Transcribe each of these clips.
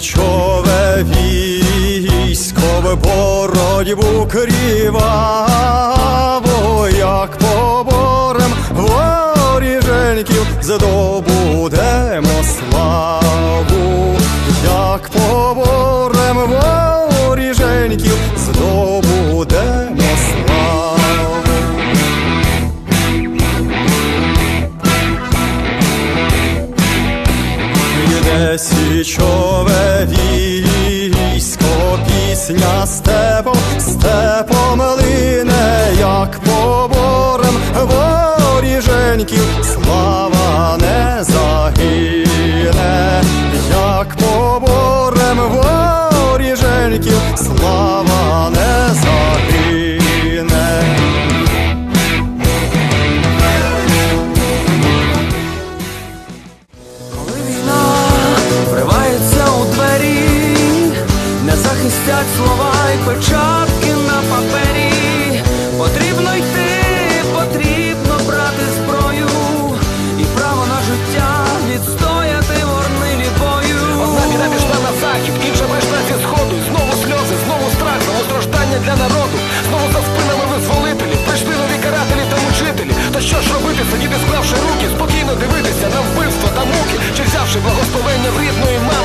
січове військо в боротьбу кріваво, як поборем воріженьків здобудемо славу, січове військо, пісня степом, степом лине, як поборем воріженьків, слава не загине, як поборем воріженьків, слава не страждання для народу. Знову за спинами визволителів, прийшли нові карателі та мучителі. То що ж робити, сидіти склавши руки, спокійно дивитися на вбивства та муки, чи взявши благословення в рідної мами,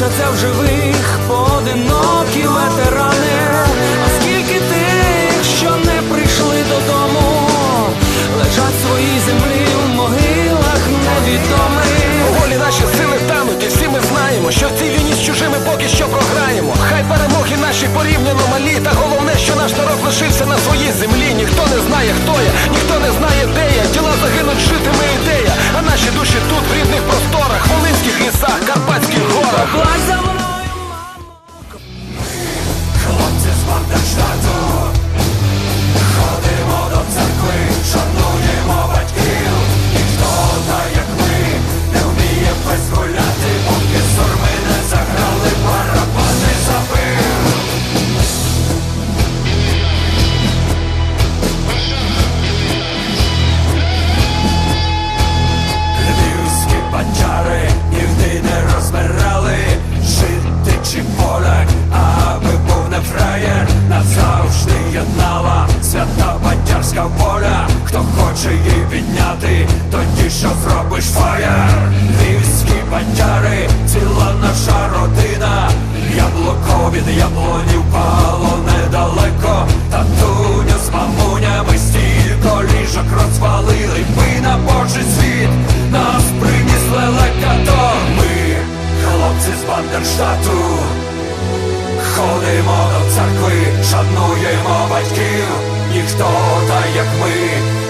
залишаться в живих поодинокі ветерани. А скільки тих, що не прийшли додому, лежать своїй землі в могилах невідомих. Поволі наші сили тануть, і всі ми знаємо, що в цій війні з чужими поки що програємо. Хай перемоги наші порівняно малі, та головне, що наш народ лишився на своїй землі. Ніхто не знає, хто я, ніхто не знає, де я. Тіла загинуть, житиме від яблуні впало недалеко, Татуня з мамунями стілько ліжок розвалили, ми на Божий світ, нас приніс лелека ми, хлопці з Бандерштату, ходимо до церкви, шануємо батьків, ніхто та як ми.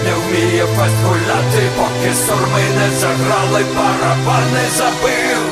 Не вміє фест гуляти, поки сурми не заграли, барабан не забив.